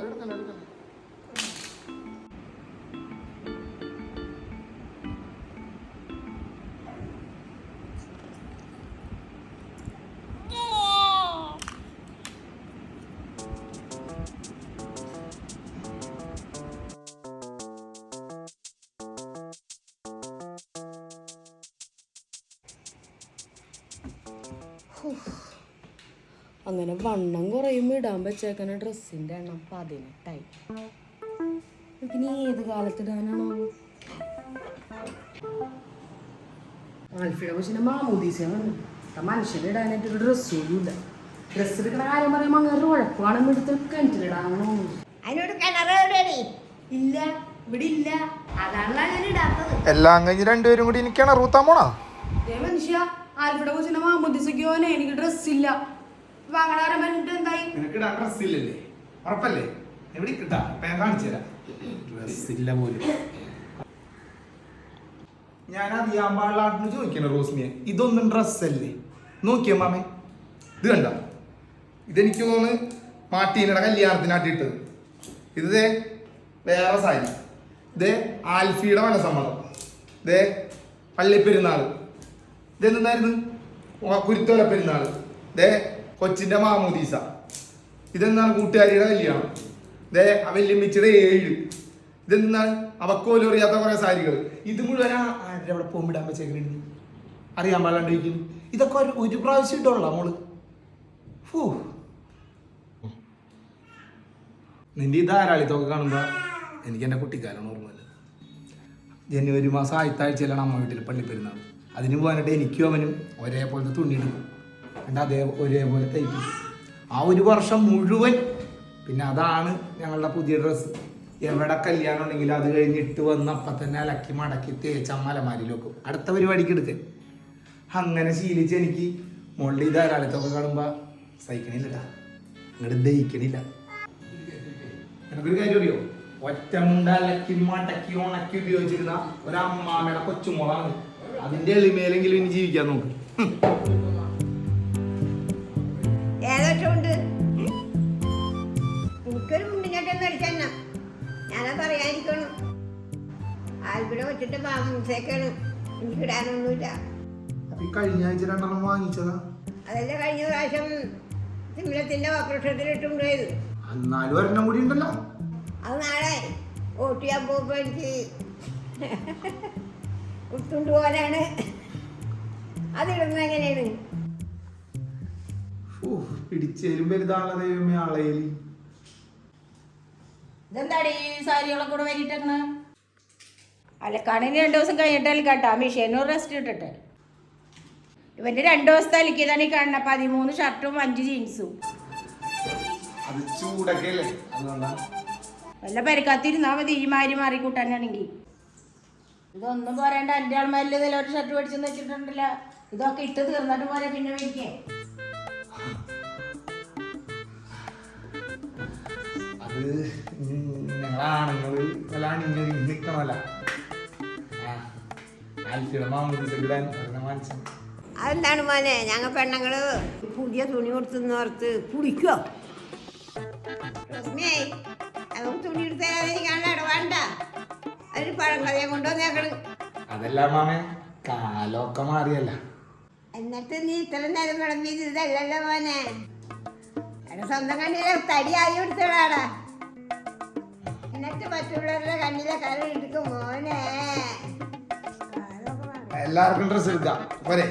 അതെടുക്കണ്ട എടുക്കണ്ട അങ്ങനെ വണ്ണം കുറയുമ്പോൾ ഇടാൻ വെച്ചേക്കണ ഡ്രസ്സിന്റെ എണ്ണം പതിനെട്ടായി. ഇതിന് ഏത് കാലത്തിടാനാണോ ആൽഫിയുടെ ഒരു ഡ്രസ്സ് ഇല്ല. ഡ്രസ്സ് എടുക്കണ കാര്യം പറയുമ്പോൾ അങ്ങനെ ഉഴപ്പാണ് എടുത്ത് കിണറ്റിലിടാനോ അതിനോട് കിണറ് എവിടെയാടി ഇല്ല ഇവിടെ ഇല്ല. അതാണ് ഞാൻ ഇടാത്തത്. എല്ലാം കഴിഞ്ഞ് രണ്ടുപേരും കൂടി എനിക്ക് കിണറൂത്താൻ പോണാ? ദേ മനുഷ്യ ആൽഫിയുടെ കൊച്ചിന്റെ മാമൂദീസയ്ക്ക് പോകാനേ എനിക്ക് ഡ്രസ് ഇല്ല വാങ്ങണാരം പറഞ്ഞിട്ട് എന്തായി? നിനക്ക് ഡ്രസ് ഇല്ലല്ലേ ഉറപ്പല്ലേ? എവിടെ കിട്ടാ ഇപ്പൊ ഞാൻ കാണിച്ചു തരാം. ഡ്രസ് ഇല്ല പോലും. ഞാൻ അറിയാൻ പാടില്ലാന്ന് ചോദിക്കണ റോസ്മിയെ. ഇതൊന്നും ഡ്രസ്സല്ലേ? നോക്കിയ മാമേ. ഇത് കണ്ട? ഇതെനിക്ക് തോന്നുന്നു മാട്ടീനയുടെ കല്യാണത്തിനാട്ടിട്ടത്. ഇത് ദേ വേറെ സാരി. ഇതേ ആൽഫിയുടെ മനസ്സമ്മതം. ഇതേ പള്ളിപ്പെരുന്നാൾ. ഇതെന്തായിരുന്നു കുരുത്തോല പെരുന്നാൾ ദേ കൊച്ചിന്റെ മാമൂദീസ. ഇതെന്താണ് കൂട്ടുകാരിയുടെ കല്യാണം? ദേ വല്യമ്മച്ചിയുടെ ഏഴ്. ഇതെന്താണ്? അവക്കോലും അറിയാത്ത കുറെ സാരികൾ ഇത് മുഴുവൻ അവിടെ പോകുമ്പിടാൻ വെച്ചേക്കുന്നുണ്ട് അറിയാൻ പാടാണ്ടിരിക്കുന്നു ഇതൊക്കെ ഒരു ഒരു പ്രാവശ്യം ഇട്ടുള്ള മോൾ. ഫൂ. നിന്റെ ഈ ധാരാളിത്തൊക്കെ കാണുമ്പോ എനിക്ക് എന്റെ കുട്ടിക്കാലാണ് ഓർമ്മ വരുന്നത് ജനുവരി മാസം ആദ്യത്തെ അമ്മ വീട്ടിൽ പള്ളി പെരുന്നാൾ അതിന് പോകാനായിട്ട് എനിക്കും അവനും ഒരേപോലത്തെ തുണി എന്നിട്ട് അതേ ഒരേപോലെ തയ്പ്പിച്ച് ആ ഒരു വർഷം മുഴുവൻ പിന്നെ അതാണ് ഞങ്ങളുടെ പുതിയ ഡ്രസ്സ്. എവിടെ കല്യാണം ഉണ്ടെങ്കിലും അത് കഴിഞ്ഞിട്ട് വന്ന് അപ്പം തന്നെ അലക്കി മടക്കി തേച്ച അമ്മലമാരിൽ അടുത്ത പരിപാടിക്ക് എടുക്കൻ അങ്ങനെ ശീലിച്ച് എനിക്ക് മുകളിൽ ധാരാളത്തൊക്കെ കാണുമ്പോൾ സഹിക്കണില്ലടാ. അങ്ങോട്ട് ദഹിക്കണില്ല. എനിക്കൊരു കാര്യം അറിയോ? ഒറ്റമുണ്ട അലക്കി മടക്കി ഉണക്കി ഉപയോഗിച്ചിരുന്ന ഒരമ്മാമയുടെ കൊച്ചുമോളാണ്. അതിന്റെ എളിമയിലെങ്കിലും ഇനി ജീവിക്കാൻ നോക്ക്. ആൽബിനെ ആൽബിടെ വെച്ചിട്ട് മാമസേക്കാണ് എനിക്ക് ഇടാനൊന്നുമില്ല അപ്പൊ ഈ കഴിഞ്ഞ ആഴ്ച രണ്ടെണ്ണം വാങ്ങിച്ചതാ? അതല്ല കഴിഞ്ഞ പ്രാവശ്യം സിംഹത്തിന്റെ ഓപ്പറേഷത്തിൽ ഇട്ടുണ്ടായത് എന്നാലും ഒരെണ്ണം കൂടി ഉണ്ടല്ലോ. അത് നാളെ വോട്ട് ചെയ്യാൻ പോകുമ്പോൾ എനിക്ക് ഉട്ടുകൊണ്ട് പോകാനാണ് അതിടുന്നത് എങ്ങനെയാണ്? ഫൂ, പിടിച്ചേലും വലുതാണല്ലോ ദൈവമേ ആളേലി ഇതെന്താടി ഈ സാരികളൊക്കെ കൂടെ വരിട്ടേക്കണ അലക്കാണിന് രണ്ട് ദിവസം കഴിഞ്ഞിട്ട് അലക്കാട്ടാ. മിഷീനും റെസ്റ്റ് ഇട്ടിട്ട്. ഇവന്റെ രണ്ട് ദിവസത്തെ അലക്കിയതാണ് ഈ കാണുന്ന പതിമൂന്ന് ഷർട്ടും അഞ്ച് ജീൻസും. അല്ലേ വല്ല പരക്കാത്തിരുന്നാ മതി. ഈ മാരി മാറി കൂട്ടാനാണെങ്കിൽ ഇതൊന്നും പോരാണ്ട് എന്റെ ആൾമാരിൽ ഇതിൽ ഒരു ഷർട്ട് മേടിച്ചെന്ന് വെച്ചിട്ടുണ്ടല്ല. ഇതൊക്കെ ഇട്ട് തീർന്നിട്ട് പോരെ പിന്നെ മേടിക്കേ അത് ഞങ്ങളാണുങ്ങൾ വല്ല അണിഞ്ഞൊരു നിക്കണമല്ല ഇടാൻ അതെന്താണ് മോനെ? ഞങ്ങൾ പെണ്ണുങ്ങൾ പുതിയ തുണി കൊടുത്തുന്നോർത്ത് കുടിക്കോ റസ്മിയേ നമുക്ക് തുണി എടുത്ത് തരാതിരിക്കാനുള്ള വേണ്ട അതിന് പഴം കഥയെ കൊണ്ടുവന്നേക്കണ് അതല്ല മാമേ കാലമൊക്കെ മാറിയല്ല. എന്നിട്ട് നീ ഇത്ര നേരം കിടന്നിത് ഇതല്ലല്ലോ മോനെ സ്വന്തം കണ്ണിലെ തടി ആയി എടുത്തടാടാ എന്നിട്ട് മറ്റുള്ളവരുടെ കണ്ണിലെ കര എടുക്കും മോനെ. എല്ലാവർക്കും ഡ്രസ് എടുക്കാം. പോരെ.